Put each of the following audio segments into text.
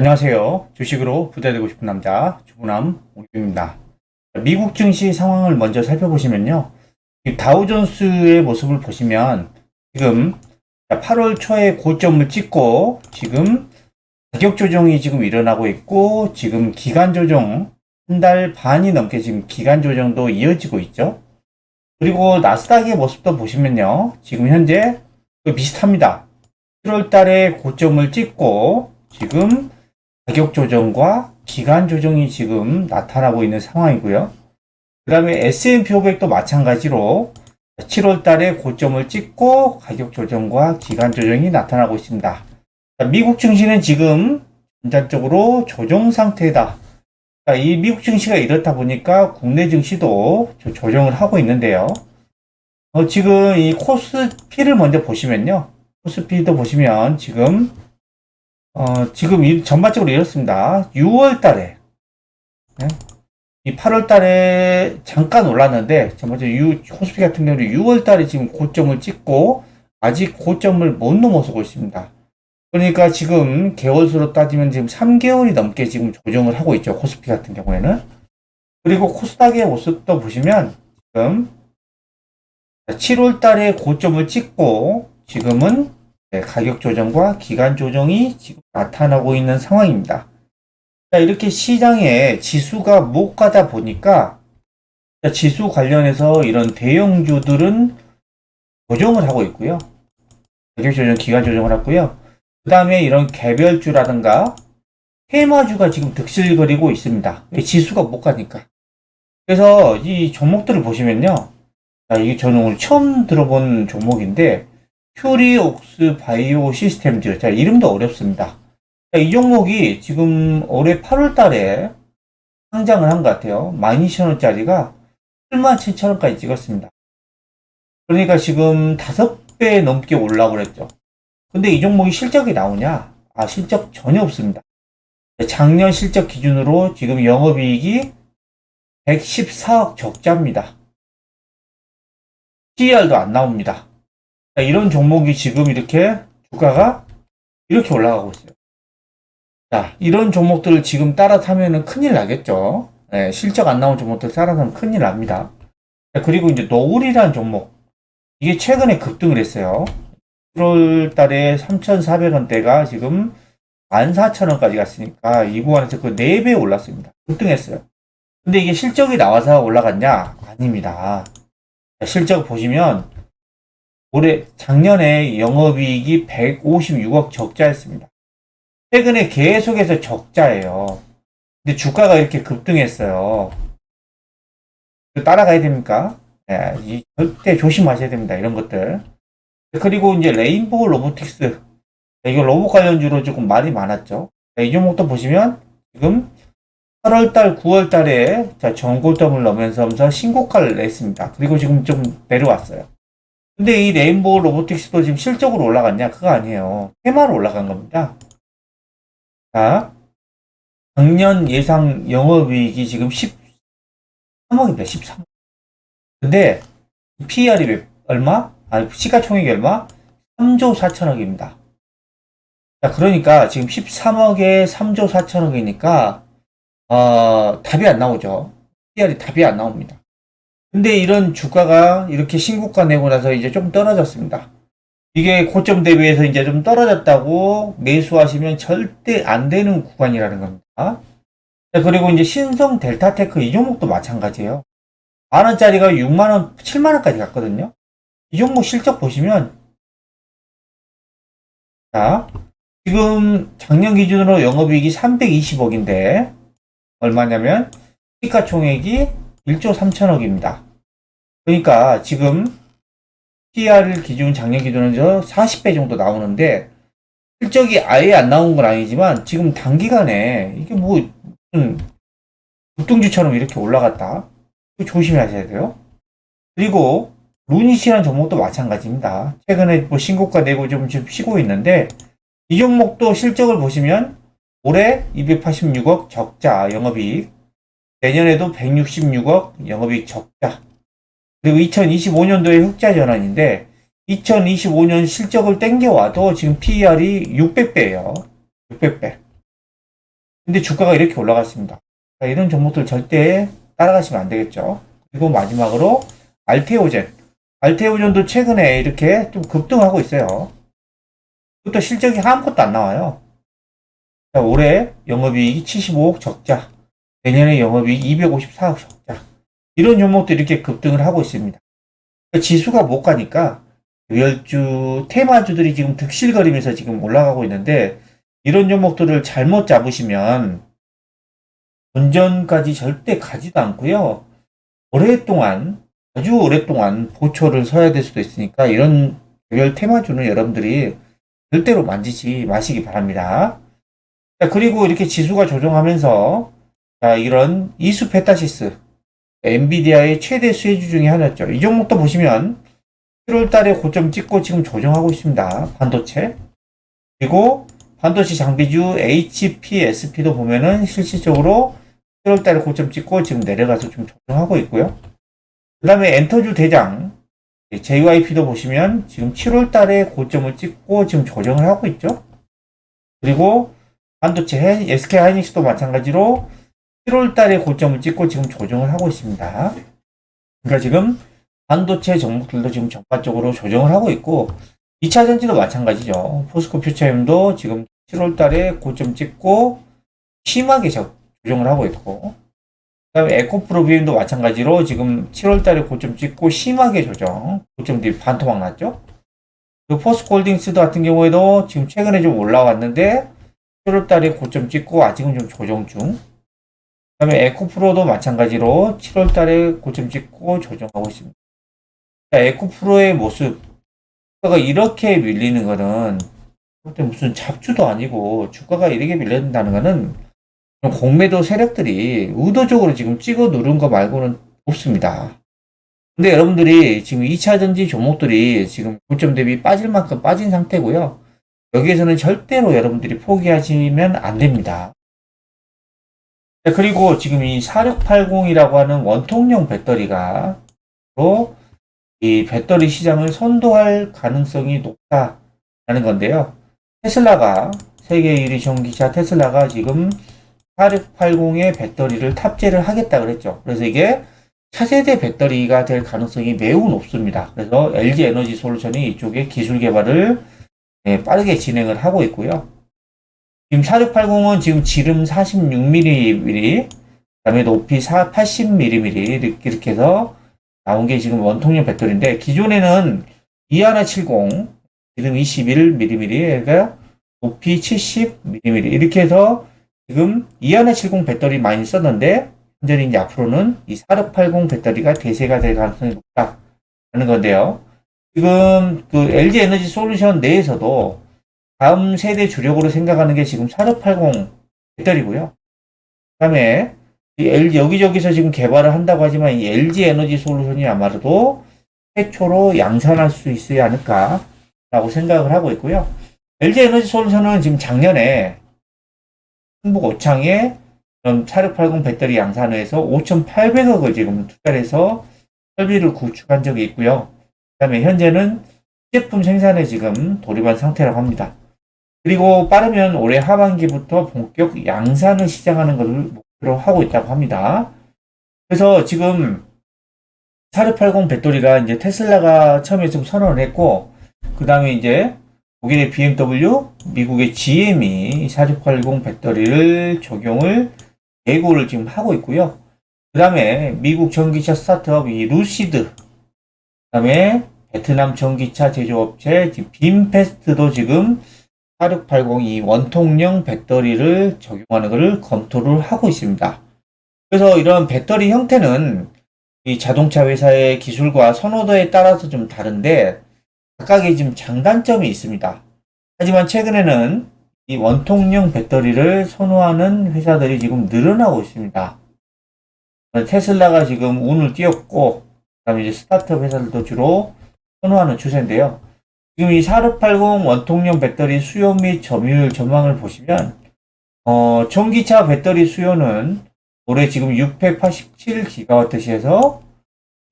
안녕하세요. 주식으로 부자 되고 싶은 남자 주부남 오규입니다. 미국 증시 상황을 먼저 살펴보시면요. 이 다우존스의 모습을 보시면 지금 8월 초에 고점을 찍고 지금 가격 조정이 지금 일어나고 있고 지금 기간 조정 한 달 반이 넘게 지금 기간 조정도 이어지고 있죠. 그리고 나스닥의 모습도 보시면요. 지금 현재 비슷합니다. 7월 달에 고점을 찍고 지금 가격 조정과 기간 조정이 지금 나타나고 있는 상황이고요. 그 다음에 S&P 500도 마찬가지로 7월 달에 고점을 찍고 가격 조정과 기간 조정이 나타나고 있습니다. 미국 증시는 지금 전반적으로 조정 상태다. 이 미국 증시가 이렇다 보니까 국내 증시도 조정을 하고 있는데요. 어, 지금 이 코스피를 먼저 보시면요. 코스피도 보시면 지금 어, 지금 이 전반적으로 이렇습니다. 6월 달에, 네? 이 8월 달에 잠깐 올랐는데, 전반적으로 유, 코스피 같은 경우는 6월 달에 지금 고점을 찍고, 아직 고점을 못 넘어서고 있습니다. 그러니까 지금 개월수로 따지면 지금 3개월이 넘게 지금 조정을 하고 있죠. 코스피 같은 경우에는. 그리고 코스닥의 모습도 보시면, 지금 7월 달에 고점을 찍고, 지금은 네, 가격 조정과 기간 조정이 지금 나타나고 있는 상황입니다. 자, 이렇게 시장에 지수가 못 가다 보니까 자, 지수 관련해서 이런 대형주들은 조정을 하고 있고요. 가격 조정, 기간 조정을 하고요. 그 다음에 이런 개별주라든가 테마주가 지금 득실거리고 있습니다. 지수가 못 가니까. 그래서 이 종목들을 보시면요. 자, 이게 저는 오늘 처음 들어본 종목인데 퓨리옥스 바이오 시스템즈. 자, 이름도 어렵습니다. 자, 이 종목이 지금 올해 8월 달에 상장을 한 것 같아요. 12,000원짜리가 77,000원까지 찍었습니다. 그러니까 지금 5배 넘게 올라고 그랬죠. 근데 이 종목이 실적이 나오냐? 아, 실적 전혀 없습니다. 작년 실적 기준으로 지금 영업이익이 114억 적자입니다. PER도 안 나옵니다. 자, 이런 종목이 지금 이렇게 주가가 이렇게 올라가고 있어요. 자, 이런 종목들을 지금 따라 타면은 큰일 나겠죠. 네, 실적 안 나온 종목들 따라 타면 큰일 납니다. 자, 그리고 이제 노을이라는 종목. 이게 최근에 급등을 했어요. 1월 달에 3,400원대가 지금 14,000원까지 갔으니까 이 구간에서 그 4배 올랐습니다. 급등했어요. 근데 이게 실적이 나와서 올라갔냐? 아닙니다. 자, 실적 보시면 올해 작년에 영업이익이 156억 적자였습니다. 최근에 계속해서 적자예요. 근데 주가가 이렇게 급등했어요. 따라가야 됩니까? 네, 절대 조심하셔야 됩니다. 이런 것들. 그리고 이제 레인보우 로보틱스. 이거 로봇 관련주로 조금 말이 많았죠. 네, 이 종목도 보시면 지금 8월달, 9월달에 자 전고점을 넘으면서 신고가를 냈습니다. 그리고 지금 좀 내려왔어요. 근데 이 레인보우 로보틱스도 지금 실적으로 올라갔냐? 그거 아니에요. 테마로 올라간 겁니다. 자, 작년 예상 영업이익이 지금 13억입니다. 13억. 근데 PER이 얼마? 아니, 시가총액이 얼마? 3조 4천억입니다. 자, 그러니까 지금 13억에 3조 4천억이니까 어, 답이 안 나오죠. PER이 답이 안 나옵니다. 근데 이런 주가가 이렇게 신고가 내고 나서 이제 좀 떨어졌습니다. 이게 고점 대비해서 이제 좀 떨어졌다고 매수하시면 절대 안 되는 구간이라는 겁니다. 그리고 이제 신성 델타테크 이 종목도 마찬가지예요. 만 원짜리가 6만 원, 7만 원까지 갔거든요. 이 종목 실적 보시면 자, 지금 작년 기준으로 영업이익이 320억인데 얼마냐면 시가총액이 1조 3천억입니다. 그러니까 지금 PR 기준 작년 기준은 40배 정도 나오는데 실적이 아예 안 나온 건 아니지만 지금 단기간에 이게 뭐 무슨 급등주처럼 이렇게 올라갔다. 조심하셔야 돼요. 그리고 루닛이라는 종목도 마찬가지입니다. 최근에 뭐 신고가 내고 좀, 좀 쉬고 있는데 이 종목도 실적을 보시면 올해 286억 적자 영업이익 내년에도 166억 영업이익 적자. 그리고 2025년도에 흑자 전환인데 2025년 실적을 땡겨와도 지금 PER이 600배예요. 600배. 근데 주가가 이렇게 올라갔습니다. 자, 이런 종목들 절대 따라가시면 안 되겠죠. 그리고 마지막으로 알테오젠. 알테오젠도 최근에 이렇게 좀 급등하고 있어요. 그것도 실적이 아무것도 안 나와요. 자, 올해 영업이익이 75억 적자. 내년에 영업이익 254억 적자. 이런 종목들이 이렇게 급등을 하고 있습니다. 그러니까 지수가 못 가니까 열주 테마주들이 지금 득실거리면서 지금 올라가고 있는데 이런 종목들을 잘못 잡으시면 본전까지 절대 가지도 않고요. 오랫동안 아주 오랫동안 보초를 서야 될 수도 있으니까 이런 개별 테마주는 여러분들이 절대로 만지지 마시기 바랍니다. 자, 그리고 이렇게 지수가 조정하면서 자, 이런 이수 페타시스 엔비디아의 최대 수혜주 중에 하나였죠. 이 종목도 보시면 7월 달에 고점 찍고 지금 조정하고 있습니다. 반도체. 그리고 반도체 장비주 HPSP도 보면은 실질적으로 7월 달에 고점 찍고 지금 내려가서 좀 조정하고 있고요. 그 다음에 엔터주 대장 JYP도 보시면 지금 7월 달에 고점을 찍고 지금 조정을 하고 있죠. 그리고 반도체 SK 하이닉스도 마찬가지로 7월 달에 고점을 찍고 지금 조정을 하고 있습니다. 그러니까 지금 반도체 종목들도 지금 전반적으로 조정을 하고 있고 2차 전지도 마찬가지죠. 포스코 퓨처엠도 지금 7월 달에 고점 찍고 심하게 저- 조정을 하고 있고 그다음에 에코프로 비엠도 마찬가지로 지금 7월 달에 고점 찍고 심하게 조정 고점들이 반토막 났죠. 그 포스코홀딩스 같은 경우에도 지금 최근에 좀 올라왔는데 7월 달에 고점 찍고 아직은 좀 조정 중. 그다음에 에코프로도 마찬가지로 7월 달에 고점 찍고 조정하고 있습니다. 자, 에코프로의 모습, 주가가 이렇게 밀리는 거는 그때 무슨 잡주도 아니고 주가가 이렇게 밀린다는 거는 공매도 세력들이 의도적으로 지금 찍어 누른 거 말고는 없습니다. 근데 여러분들이 지금 2차 전지 종목들이 지금 고점 대비 빠질 만큼 빠진 상태고요. 여기에서는 절대로 여러분들이 포기하시면 안 됩니다. 자, 그리고 지금 이 4680이라고 하는 원통용 배터리가 또이 배터리 시장을 선도할 가능성이 높다라는 건데요. 테슬라가 세계 1위 전기차 테슬라가 지금 4680의 배터리를 탑재를 하겠다 그랬죠. 그래서 이게 차세대 배터리가 될 가능성이 매우 높습니다. 그래서 LG 에너지 솔루션이 이쪽에 기술 개발을 네, 빠르게 진행을 하고 있고요. 지금 4680은 지금 지름 46mm, 그다음에 높이 80mm 이렇게, 해서 나온 게 지금 원통형 배터리인데 기존에는 2170 지름 21mm, 높이 70mm 이렇게 해서 지금 2170 배터리 많이 썼는데 현재는 이제 앞으로는 이 4680 배터리가 대세가 될 가능성이 높다는 건데요. 지금 그 LG 에너지 솔루션 내에서도 다음 세대 주력으로 생각하는 게 지금 4680 배터리고요. 그 다음에 이 LG 여기저기서 지금 개발을 한다고 하지만 이 LG 에너지 솔루션이 아마도 최초로 양산할 수 있지 않을까라고 생각을 하고 있고요. LG 에너지 솔루션은 지금 작년에 충북 오창에 4680 배터리 양산회에서 5,800억을 지금 투자를 해서 설비를 구축한 적이 있고요. 그 다음에 현재는 제품 생산에 지금 돌입한 상태라고 합니다. 그리고 빠르면 올해 하반기부터 본격 양산을 시작하는 것을 목표로 하고 있다고 합니다. 그래서 지금 4680 배터리가 이제 테슬라가 처음에 좀 선언을 했고, 그 다음에 이제 독일의 BMW, 미국의 GM이 4680 배터리를 적용을 예고를 지금 하고 있고요. 그 다음에 미국 전기차 스타트업 이 루시드, 그 다음에 베트남 전기차 제조업체 지금 빔페스트도 지금 4680이 원통형 배터리를 적용하는 것을 검토를 하고 있습니다. 그래서 이런 배터리 형태는 이 자동차 회사의 기술과 선호도에 따라서 좀 다른데 각각의 지금 장단점이 있습니다. 하지만 최근에는 이 원통형 배터리를 선호하는 회사들이 지금 늘어나고 있습니다. 테슬라가 지금 운을 띄웠고, 그다음에 이제 스타트업 회사들도 주로 선호하는 추세인데요. 지금 이 4680 원통형 배터리 수요 및 점유율 전망을 보시면, 어, 전기차 배터리 수요는 올해 지금 687기가와트시에서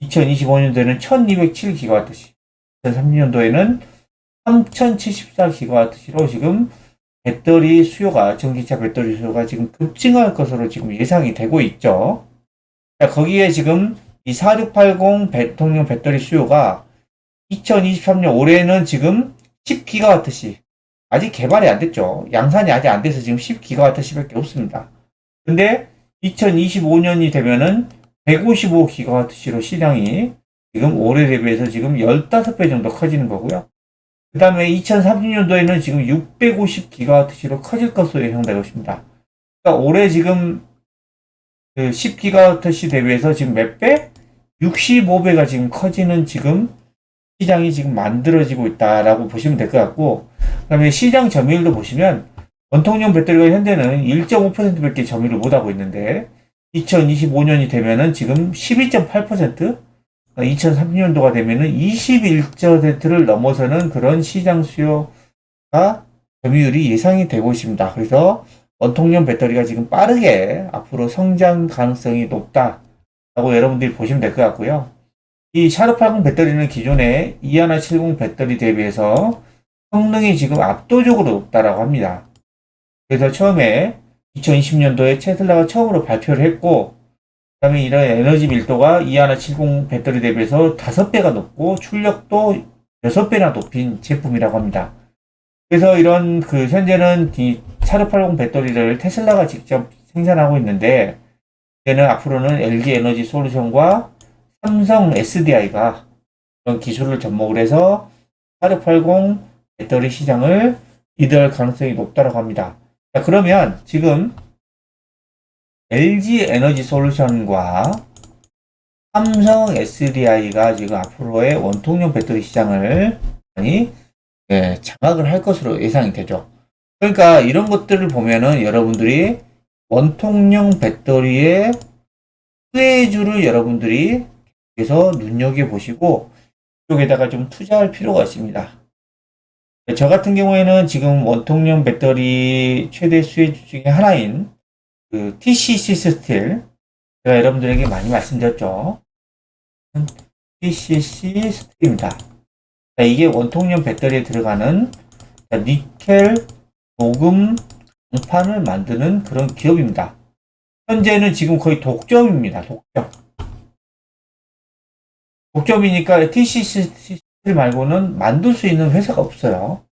2025년도에는 1207기가와트시, 2030년도에는 3074기가와트시로 지금 배터리 수요가, 전기차 배터리 수요가 지금 급증할 것으로 지금 예상이 되고 있죠. 자, 거기에 지금 이 4680 대통령 배터리 수요가 2023년 올해는 지금 10기가와트시. 아직 개발이 안 됐죠. 양산이 아직 안 돼서 지금 10기가와트시밖에 없습니다. 근데 2025년이 되면은 155기가와트시로 시장이 지금 올해 대비해서 지금 15배 정도 커지는 거고요. 그 다음에 2030년도에는 지금 650기가와트시로 커질 것으로 예상되고 있습니다. 그러니까 올해 지금 그 10기가와트시 대비해서 지금 몇 배? 65배가 지금 커지는 지금 시장이 지금 만들어지고 있다라고 보시면 될 것 같고, 그 다음에 시장 점유율도 보시면 원통용 배터리가 현재는 1.5%밖에 점유를 못 하고 있는데, 2025년이 되면은 지금 12.8%, 2030년도가 되면은 21%를 넘어서는 그런 시장 수요가 점유율이 예상이 되고 있습니다. 그래서 원통용 배터리가 지금 빠르게 앞으로 성장 가능성이 높다라고 여러분들이 보시면 될 것 같고요. 이 샤르80 배터리는 기존의 이하나 70 배터리 대비해서 성능이 지금 압도적으로 높다라고 합니다. 그래서 처음에 2020년도에 테슬라가 처음으로 발표를 했고, 그 다음에 이런 에너지 밀도가 이하나 70 배터리 대비해서 5배가 높고 출력도 6배나 높인 제품이라고 합니다. 그래서 이런 그 현재는 이 샤르80 배터리를 테슬라가 직접 생산하고 있는데, 이제는 앞으로는 LG 에너지 솔루션과 삼성 SDI가 그런 기술을 접목을 해서 4680 배터리 시장을 리드할 가능성이 높다고 합니다. 자, 그러면 지금 LG 에너지 솔루션과 삼성 SDI가 지금 앞으로의 원통용 배터리 시장을 많이 예, 장악을 할 것으로 예상이 되죠. 그러니까 이런 것들을 보면은 여러분들이 원통용 배터리의 수혜주를 여러분들이 그래서 눈여겨보시고 이쪽에다가 좀 투자할 필요가 있습니다. 저 같은 경우에는 지금 원통령 배터리 최대 수혜주 중에 하나인 그 TCC 스틸 제가 여러분들에게 많이 말씀드렸죠. TCC 스틸입니다. 자, 이게 원통령 배터리에 들어가는 니켈, 녹음, 강판을 만드는 그런 기업입니다. 현재는 지금 거의 독점입니다. 독점. 독점이니까 TCC 말고는 만들 수 있는 회사가 없어요.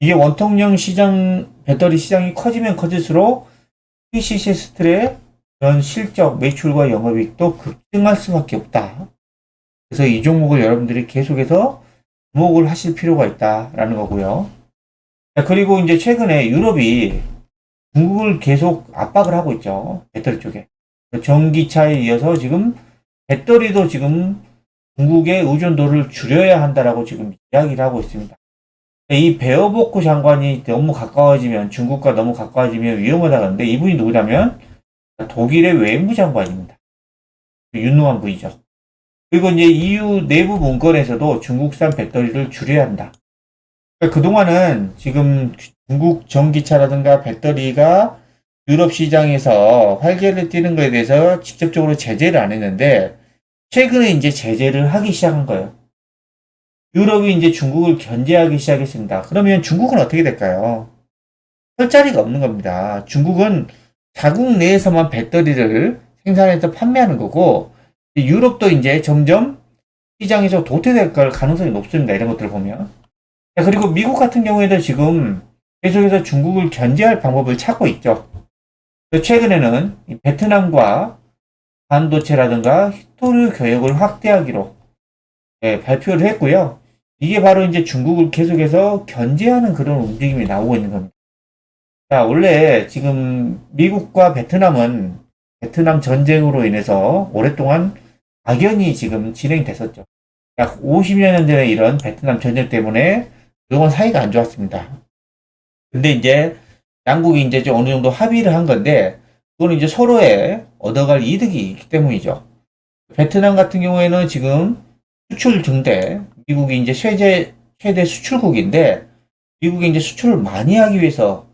이게 원통령 시장, 배터리 시장이 커지면 커질수록 TCC 스틸의 그런 실적, 매출과 영업이익도 급증할 수밖에 없다. 그래서 이 종목을 여러분들이 계속해서 주목을 하실 필요가 있다라는 거고요. 자, 그리고 이제 최근에 유럽이 중국을 계속 압박을 하고 있죠. 배터리 쪽에. 전기차에 이어서 지금 배터리도 지금 중국의 의존도를 줄여야 한다라고 지금 이야기를 하고 있습니다. 이 베어보크 장관이 너무 가까워지면 중국과 너무 가까워지면 위험하다는데 이분이 누구냐면 독일의 외무 장관입니다. 유능한 분이죠. 그리고 이제 EU 내부 문건에서도 중국산 배터리를 줄여야 한다. 그러니까 그동안은 지금 중국 전기차라든가 배터리가 유럽 시장에서 활개를 띠는 것에 대해서 직접적으로 제재를 안 했는데 최근에 이제 제재를 하기 시작한 거예요. 유럽이 이제 중국을 견제하기 시작했습니다. 그러면 중국은 어떻게 될까요? 설 자리가 없는 겁니다. 중국은 자국 내에서만 배터리를 생산해서 판매하는 거고, 유럽도 이제 점점 시장에서 도태될 걸 가능성이 높습니다. 이런 것들을 보면. 그리고 미국 같은 경우에도 지금 계속해서 중국을 견제할 방법을 찾고 있죠. 최근에는 베트남과 반도체라든가 히토류 교역을 확대하기로 예, 발표를 했고요. 이게 바로 이제 중국을 계속해서 견제하는 그런 움직임이 나오고 있는 겁니다. 자, 원래 지금 미국과 베트남은 베트남 전쟁으로 인해서 오랫동안 악연이 지금 진행이 됐었죠. 약 50년 전에 이런 베트남 전쟁 때문에 그동안 사이가 안 좋았습니다. 근데 이제 양국이 이제 좀 어느 정도 합의를 한 건데 그거는 이제 서로의 얻어갈 이득이 있기 때문이죠. 베트남 같은 경우에는 지금 수출 증대, 미국이 이제 최대, 최대 수출국인데, 미국이 이제 수출을 많이 하기 위해서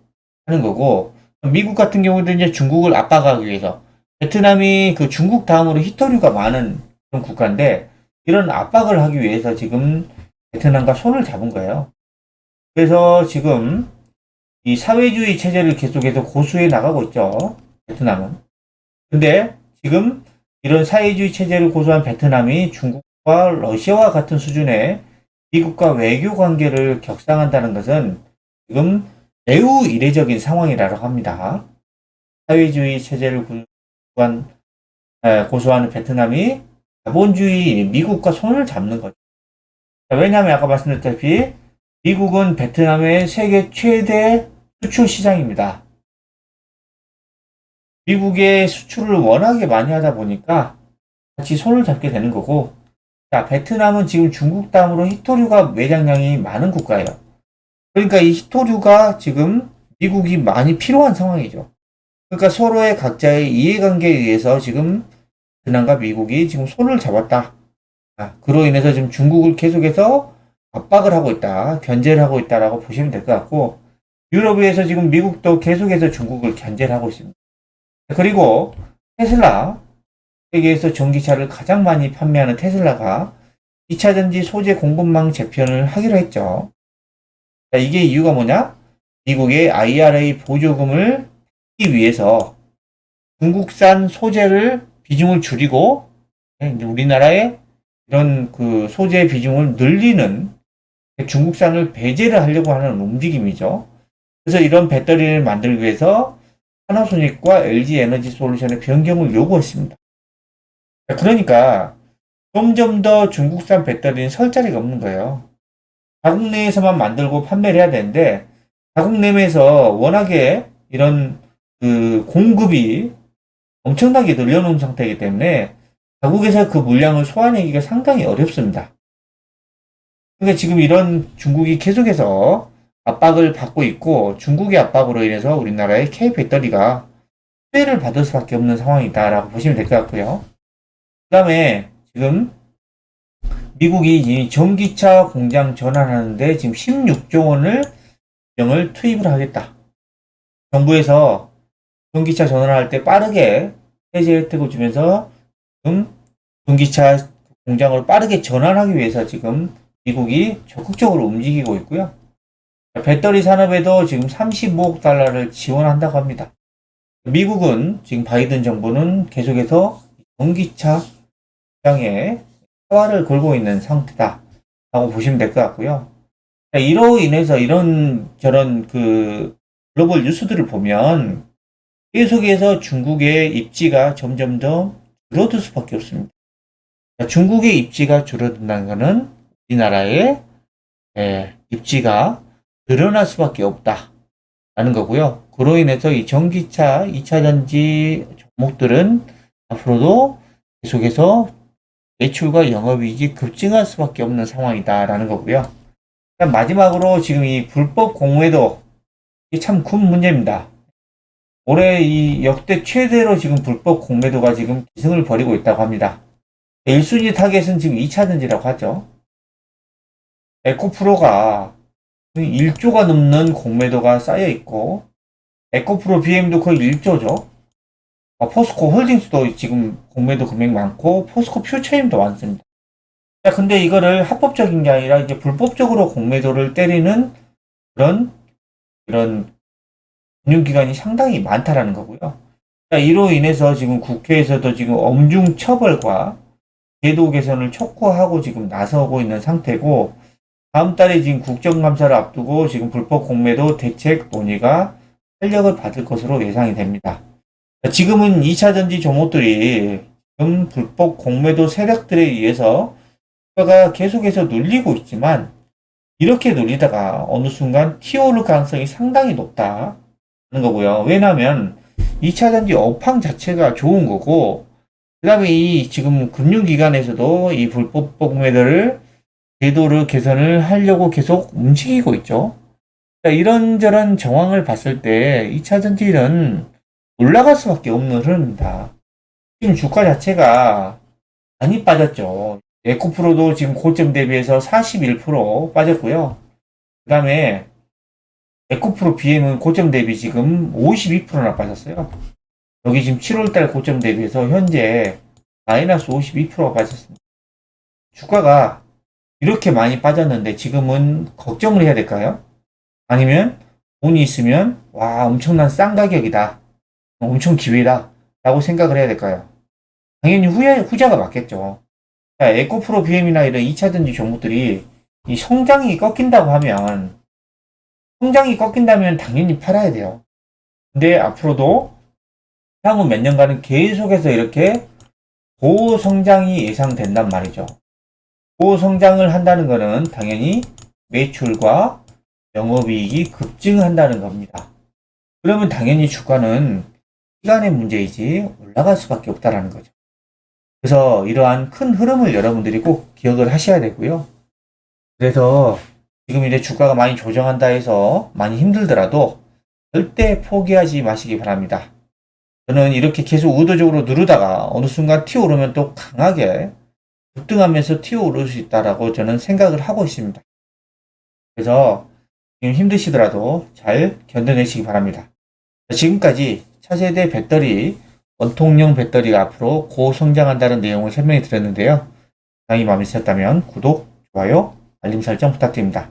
하는 거고, 미국 같은 경우도 이제 중국을 압박하기 위해서, 베트남이 그 중국 다음으로 히터류가 많은 그런 국가인데, 이런 압박을 하기 위해서 지금 베트남과 손을 잡은 거예요. 그래서 지금 이 사회주의 체제를 계속해서 고수해 나가고 있죠. 베트남은. 근데 지금 이런 사회주의 체제를 고수한 베트남이 중국과 러시아와 같은 수준의 미국과 외교 관계를 격상한다는 것은 지금 매우 이례적인 상황이라고 합니다. 사회주의 체제를 고수한, 에, 고수하는 베트남이 자본주의 미국과 손을 잡는 거죠. 자, 왜냐하면 아까 말씀드렸다시피 미국은 베트남의 세계 최대 수출 시장입니다. 미국의 수출을 워낙에 많이 하다 보니까 같이 손을 잡게 되는 거고, 자, 베트남은 지금 중국 다음으로 히토류가 매장량이 많은 국가예요. 그러니까 이 히토류가 지금 미국이 많이 필요한 상황이죠. 그러니까 서로의 각자의 이해관계에 의해서 지금 베트남과 미국이 지금 손을 잡았다. 아, 그로 인해서 지금 중국을 계속해서 압박을 하고 있다. 견제를 하고 있다라고 보시면 될 것 같고, 유럽에서 지금 미국도 계속해서 중국을 견제를 하고 있습니다. 그리고 테슬라, 세계에서 전기차를 가장 많이 판매하는 테슬라가 2차 전지 소재 공급망 재편을 하기로 했죠. 자, 이게 이유가 뭐냐? 미국의 IRA 보조금을 받기 위해서 중국산 소재를 비중을 줄이고 예, 우리나라의 이런 그 소재 비중을 늘리는 중국산을 배제를 하려고 하는 움직임이죠. 그래서 이런 배터리를 만들기 위해서 하나소닉과 LG 에너지 솔루션의 변경을 요구했습니다. 자, 그러니까 점점 더 중국산 배터리는 설 자리가 없는 거예요. 자국 내에서만 만들고 판매를 해야 되는데 자국 내에서 워낙에 이런 그 공급이 엄청나게 늘려놓은 상태이기 때문에 자국에서 그 물량을 소화내기가 상당히 어렵습니다. 그러니까 지금 이런 중국이 계속해서 압박을 받고 있고 중국의 압박으로 인해서 우리나라의 K 배터리가 수혜를 받을 수밖에 없는 상황이다라고 보시면 될 것 같고요. 그 다음에 지금 미국이 이 전기차 공장 전환하는데 지금 16조 원을 비용을 투입을 하겠다. 정부에서 전기차 전환할 때 빠르게 세제 혜택을 주면서 지금 전기차 공장을 빠르게 전환하기 위해서 지금 미국이 적극적으로 움직이고 있고요. 배터리 산업에도 지금 35억 달러를 지원한다고 합니다. 미국은 지금 바이든 정부는 계속해서 전기차 시장에 사활을 걸고 있는 상태다. 라고 보시면 될 것 같고요. 자, 이로 인해서 이런 저런 그 글로벌 뉴스들을 보면 계속해서 중국의 입지가 점점 더 줄어들 수밖에 없습니다. 자, 중국의 입지가 줄어든다는 것은 우리나라의 예, 입지가 늘어날 수밖에 없다. 라는 거고요. 그로 인해서 이 전기차, 2차 전지 종목들은 앞으로도 계속해서 매출과 영업이익이 급증할 수밖에 없는 상황이다라는 거고요. 마지막으로 지금 이 불법 공매도 참 큰 문제입니다. 올해 이 역대 최대로 지금 불법 공매도가 지금 기승을 벌이고 있다고 합니다. 1순위 타겟은 지금 2차 전지라고 하죠. 에코프로가 1조가 넘는 공매도가 쌓여 있고 에코프로 BM도 거의 1조죠. 어, 포스코 홀딩스도 지금 공매도 금액 많고 포스코 퓨처임도 많습니다. 자, 근데 이거를 합법적인 게 아니라 이제 불법적으로 공매도를 때리는 그런 이런 금융기관이 상당히 많다라는 거고요. 자, 이로 인해서 지금 국회에서도 지금 엄중 처벌과 제도 개선을 촉구하고 지금 나서고 있는 상태고 다음 달에 지금 국정감사를 앞두고 지금 불법 공매도 대책 논의가 탄력을 받을 것으로 예상이 됩니다. 지금은 2차 전지 종목들이 지금 불법 공매도 세력들에 의해서 주가가 계속해서 눌리고 있지만 이렇게 눌리다가 어느 순간 튀어오를 가능성이 상당히 높다는 거고요. 왜냐하면 2차 전지 업황 자체가 좋은 거고 그 다음에 이 지금 금융기관에서도 이 불법 공매도를 제도를 개선을 하려고 계속 움직이고 있죠. 이런저런 정황을 봤을 때 2차 전지는 올라갈 수밖에 없는 흐름입니다. 지금 주가 자체가 많이 빠졌죠. 에코프로도 지금 고점 대비해서 41% 빠졌고요. 그 다음에 에코프로 BM은 고점 대비 지금 52%나 빠졌어요. 여기 지금 7월달 고점 대비해서 현재 마이너스 52%가 빠졌습니다. 주가가 이렇게 많이 빠졌는데 지금은 걱정을 해야 될까요? 아니면 돈이 있으면 와 엄청난 싼 가격이다. 엄청 기회다. 라고 생각을 해야 될까요? 당연히 후에, 후자가 맞겠죠. 자, 에코프로 BM이나 이런 2차전지 종목들이 이 성장이 꺾인다고 하면 성장이 꺾인다면 당연히 팔아야 돼요. 근데 앞으로도 향후 몇 년간은 계속해서 이렇게 고성장이 예상된단 말이죠. 고성장을 한다는 것은 당연히 매출과 영업이익이 급증한다는 겁니다. 그러면 당연히 주가는 시간의 문제이지 올라갈 수밖에 없다라는 거죠. 그래서 이러한 큰 흐름을 여러분들이 꼭 기억을 하셔야 되고요. 그래서 지금 이제 주가가 많이 조정한다 해서 많이 힘들더라도 절대 포기하지 마시기 바랍니다. 저는 이렇게 계속 의도적으로 누르다가 어느 순간 튀어오르면 또 강하게 급등하면서 튀어 오를 수 있다라고 저는 생각을 하고 있습니다. 그래서 지금 힘드시더라도 잘 견뎌내시기 바랍니다. 지금까지 차세대 배터리, 원통용 배터리가 앞으로 고성장한다는 내용을 설명해 드렸는데요. 강의 마음에 드셨다면 구독, 좋아요, 알림 설정 부탁드립니다.